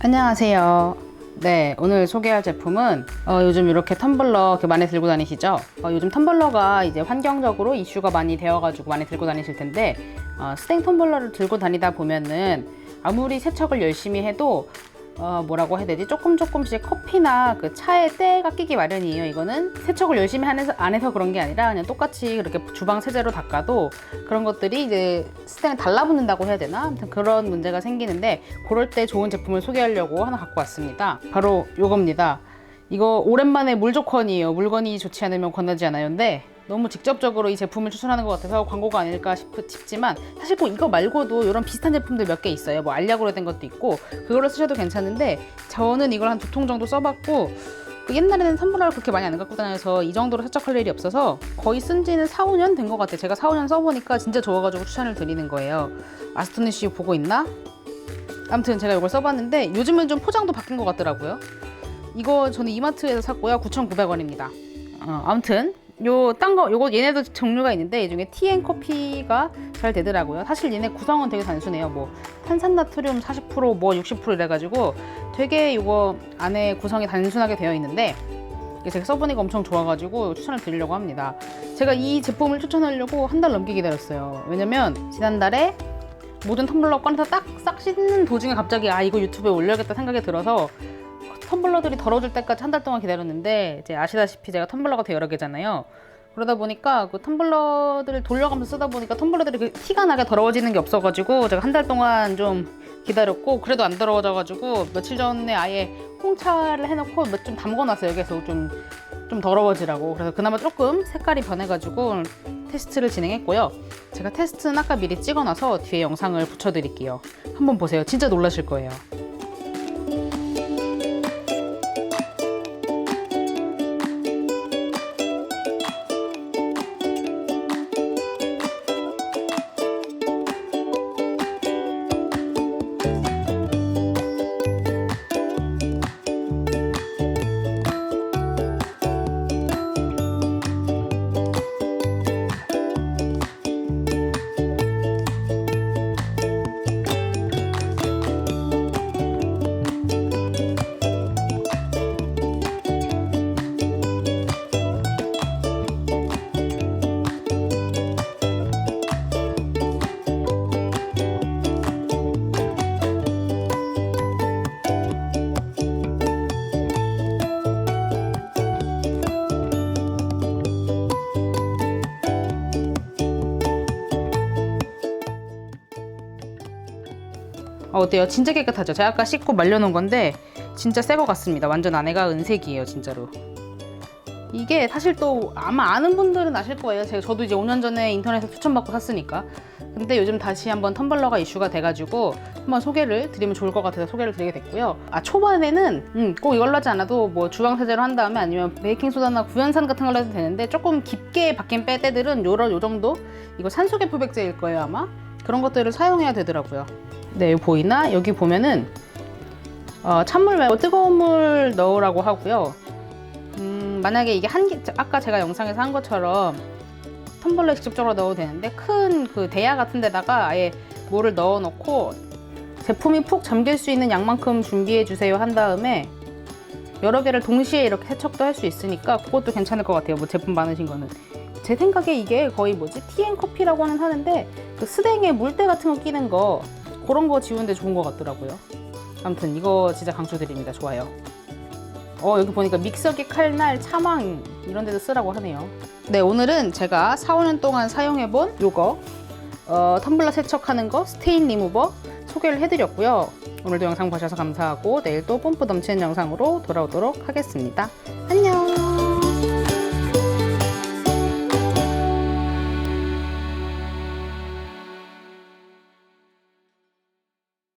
안녕하세요. 네, 오늘 소개할 제품은 어, 요즘 이렇게 텀블러 많이 들고 다니시죠? 어, 요즘 텀블러가 이제 환경적으로 이슈가 많이 되어가지고 많이 들고 다니실 텐데 어, 스탱 텀블러를 들고 다니다 보면은 아무리 세척을 열심히 해도 어, 뭐라고 해야 되지? 조금 조금씩 커피나 그 차에 때가 끼기 마련이에요. 이거는 세척을 열심히 안 해서, 안 해서 그런 게 아니라 그냥 똑같이 그렇게 주방 세제로 닦아도 그런 것들이 이제 스탱에 달라붙는다고 해야 되나? 아무튼 그런 문제가 생기는데 그럴 때 좋은 제품을 소개하려고 하나 갖고 왔습니다. 바로 요겁니다. 이거 오랜만에 물조건이에요. 물건이 좋지 않으면 권하지 않아요. 근데 너무 직접적으로 이 제품을 추천하는 것 같아서 광고가 아닐까 싶, 싶지만 사실 꼭 이거 말고도 이런 비슷한 제품들 몇 개 있어요. 뭐 알약으로 된 것도 있고 그걸로 쓰셔도 괜찮은데 저는 이걸 한 두 통 정도 써봤고 그 옛날에는 텀블러를 그렇게 많이 안 갖고 다녀서 이 정도로 세척할 일이 없어서 거의 쓴 지는 4, 5년 된 것 같아요. 제가 4, 5년 써보니까 진짜 좋아가지고 추천을 드리는 거예요. 아스토니 씨 보고 있나? 아무튼 제가 이걸 써봤는데 요즘은 좀 포장도 바뀐 것 같더라고요. 이거 저는 이마트에서 샀고요. 9,900원입니다. 어, 아무튼 요 딴 거 요거 얘네도 종류가 있는데 이 중에 TN 커피가 잘 되더라고요. 사실 얘네 구성은 되게 단순해요. 뭐 탄산 나트륨 40%뭐 60% 이래 가지고 되게 요거 안에 구성이 단순하게 되어 있는데 제가 써보니까 엄청 좋아가지고 추천을 드리려고 합니다. 제가 이 제품을 추천하려고 한 달 넘게 기다렸어요. 왜냐면 지난달에 모든 텀블러 꺼내서 딱 싹 씻는 도중에 갑자기 아 이거 유튜브에 올려야겠다 생각이 들어서 텀블러들이 더러워질 때까지 한 달 동안 기다렸는데 이제 아시다시피 제가 텀블러가 되게 여러 개잖아요. 그러다 보니까 그 텀블러들을 돌려가면서 쓰다 보니까 텀블러들이 그 티가 나게 더러워지는 게 없어가지고 제가 한 달 동안 좀 기다렸고 그래도 안 더러워져가지고 며칠 전에 아예 홍차를 해놓고 몇 좀 담궈놨어요. 계속 좀, 좀 더러워지라고. 그래서 그나마 조금 색깔이 변해가지고 테스트를 진행했고요. 제가 테스트는 아까 미리 찍어놔서 뒤에 영상을 붙여드릴게요. 한번 보세요. 진짜 놀라실 거예요. 어, 어때요? 진짜 깨끗하죠? 제가 아까 씻고 말려놓은 건데 진짜 새 거 같습니다. 완전 안에가 은색이에요, 진짜로. 이게 사실 또 아마 아는 분들은 아실 거예요. 제가 저도 이제 5년 전에 인터넷에서 추천받고 샀으니까. 근데 요즘 다시 한번 텀블러가 이슈가 돼가지고 한번 소개를 드리면 좋을 것 같아서 소개를 드리게 됐고요. 아 초반에는 음, 꼭 이걸로 하지 않아도 뭐 주방 세제로 한 다음에 아니면 베이킹 소다나 구연산 같은 걸로 해도 되는데 조금 깊게 바뀐 뺄 때들은 요런 요 정도 이거 산소계 표백제일 거예요 아마 그런 것들을 사용해야 되더라고요. 네, 보이나? 여기 보면은 어, 찬물 말고 뜨거운 물 넣으라고 하고요. 음, 만약에 이게 한 개, 아까 제가 영상에서 한 것처럼 텀블러에 직접적으로 넣어도 되는데 큰 그 대야 같은 데다가 아예 물을 넣어 놓고 제품이 푹 잠길 수 있는 양만큼 준비해 주세요 한 다음에 여러 개를 동시에 이렇게 세척도 할 수 있으니까 그것도 괜찮을 것 같아요. 뭐 제품 많으신 거는. 제 생각에 이게 거의 뭐지? 티앤 커피라고는 하는데 그 스댕에 물때 같은 거 끼는 거 그런 거 지우는데 좋은 것 같더라고요. 아무튼 이거 진짜 강추드립니다. 좋아요. 어 여기 보니까 믹서기, 칼날, 차망 이런 데도 쓰라고 하네요. 네 오늘은 제가 4, 5년 동안 사용해본 요거 어, 텀블러 세척하는 거 스테인 리무버 소개를 해드렸고요. 오늘도 영상 보셔서 감사하고 내일 또 뽐뿌 넘치는 영상으로 돌아오도록 하겠습니다.